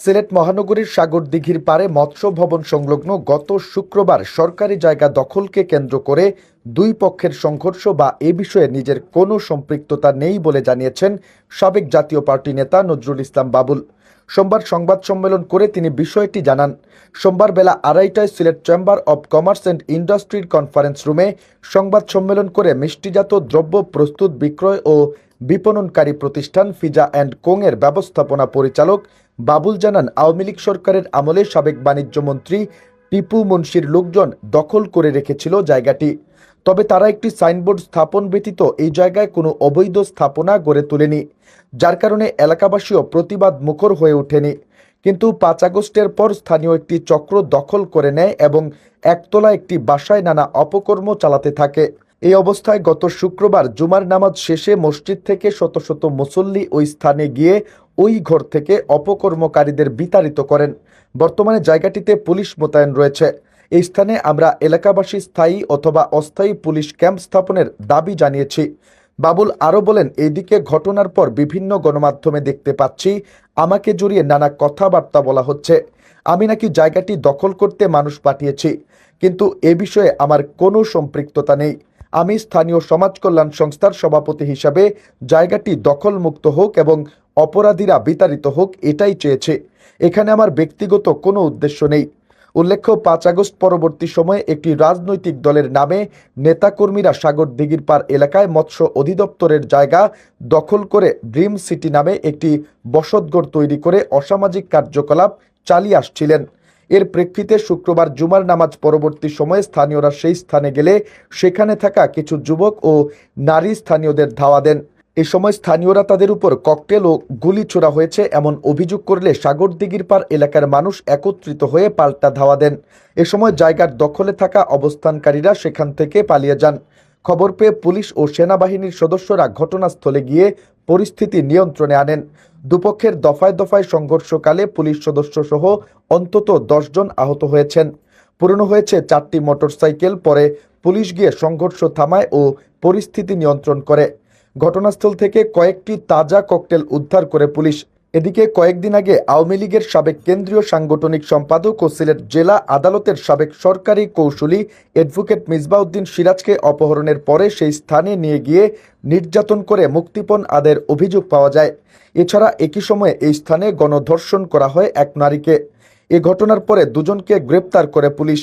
সিলেট মহানগরীর সাগর দিঘির পারে মৎস্য ভবন সংলগ্ন গত শুক্রবার সরকারি জায়গা দখলকে কেন্দ্র করে দুই পক্ষের সংঘর্ষ বা এ বিষয়ে নিজের কোনো সম্পৃক্ততা নেই বলে জানিয়েছেন সাবেক জাতীয় পার্টি নেতা নজরুল ইসলাম বাবুল। সোমবার সংবাদ সম্মেলন করে তিনি বিষয়টি জানান। সোমবার বেলা আড়াইটায় Sylhet chamber of commerce and ইন্ডাস্ট্রির কনফারেন্স রুমে সংবাদ সম্মেলন করে মিষ্টিজাত দ্রব্য প্রস্তুত বিক্রয় ও বিপণনকারী প্রতিষ্ঠান ফিজা অ্যান্ড কোংয়ের ব্যবস্থাপনা পরিচালক বাবুল জানান, আওয়ামী লীগ সরকারের আমলে সাবেক বাণিজ্য মন্ত্রী টিপু মুন্সির লোকজন দখল করে রেখেছিল জায়গাটি। তবে তারা একটি সাইনবোর্ড স্থাপন ব্যতীত এই জায়গায় কোনো অবৈধ স্থাপনা গড়ে তোলেনি, যার কারণে এলাকাবাসীও প্রতিবাদ মুখর হয়ে ওঠেনি। কিন্তু পাঁচ আগস্টের পর স্থানীয় একটি চক্র দখল করে নেয় এবং একতলা একটি বাসায় নানা অপকর্ম চালাতে থাকে। এই অবস্থায় গত শুক্রবার জুমার নামাজ শেষে মসজিদ থেকে শত শত মুসল্লি ওই স্থানে গিয়ে ওই ঘর থেকে অপকর্মকারীদের বিতাড়িত করেন। বর্তমানে জায়গাটিতে পুলিশ মোতায়েন রয়েছে। এই স্থানে আমরা এলাকাবাসী স্থায়ী অথবা অস্থায়ী পুলিশ ক্যাম্প স্থাপনের দাবি জানিয়েছি। বাবুল আরও বলেন এইদিকে ঘটনার পর বিভিন্ন গণমাধ্যমে দেখতে পাচ্ছি, আমাকে জড়িয়ে নানা কথাবার্তা বলা হচ্ছে। আমি নাকি জায়গাটি দখল করতে মানুষ পাঠিয়েছি, কিন্তু এ বিষয়ে আমার কোনো সম্পৃক্ততা নেই। আমি স্থানীয় সমাজ কল্যাণ সংস্থার সভাপতি হিসাবে জায়গাটি দখলমুক্ত হোক এবং অপরাধীরা বিতাড়িত হোক, এটাই চেয়েছে। এখানে আমার ব্যক্তিগত কোনো উদ্দেশ্য নেই। উল্লেখ্য, পাঁচ আগস্ট পরবর্তী সময়ে একটি রাজনৈতিক দলের নামে নেতাকর্মীরা সাগর দিঘির পার এলাকায় মৎস্য অধিদপ্তরের জায়গা দখল করে ড্রিম সিটি নামে একটি বসতঘর তৈরি করে অসামাজিক কার্যকলাপ চালিয়ে আসছিলেন। এর প্রেক্ষিতে শুক্রবার জুমার নামাজ পরবর্তী সময়ে স্থানীয়রা সেই স্থানে গেলে সেখানে থাকা কিছু যুবক ও নারী স্থানীয়দের ধাওয়া দেন। এ সময় স্থানীয়রা তাদের উপর ককটেল ও গুলি ছোড়া হয়েছে, এমন অভিযোগ করলে সাগর দিঘির পার এলাকার মানুষ একত্রিত হয়ে পাল্টা ধাওয়া দেন। এ সময় জায়গার দখলে থাকা অবস্থানকারীরা সেখান থেকে পালিয়ে যান। খবর পেয়ে পুলিশ ও সেনাবাহিনীর সদস্যরা ঘটনাস্থলে গিয়ে পরিস্থিতি নিয়ন্ত্রণে আনেন। দুপক্ষের দফায় দফায় সংঘর্ষকালে পুলিশ সদস্য সহ অন্তত দশজন আহত হয়েছেন। পুরনো হয়েছে চারটি মোটরসাইকেল, পরে পুলিশ গিয়ে সংঘর্ষ থামায় ও পরিস্থিতি নিয়ন্ত্রণ করে। ঘটনাস্থল থেকে কয়েকটি তাজা ককটেল উদ্ধার করে পুলিশ। এদিকে কয়েকদিন আগে আওয়ামী লীগের সাবেক কেন্দ্রীয় সাংগঠনিক সম্পাদক ও সিলেট জেলা আদালতের সাবেক সরকারি কৌশলী অ্যাডভোকেট মিসবাউদ্দিন সিরাজকে অপহরণের পরে সেই স্থানে নিয়ে গিয়ে নির্যাতন করে মুক্তিপণ আদের অভিযোগ পাওয়া যায়। এছাড়া একই সময়ে এই স্থানে গণধর্ষণ করা হয় এক নারীকে। এ ঘটনার পরে দুজনকে গ্রেপ্তার করে পুলিশ।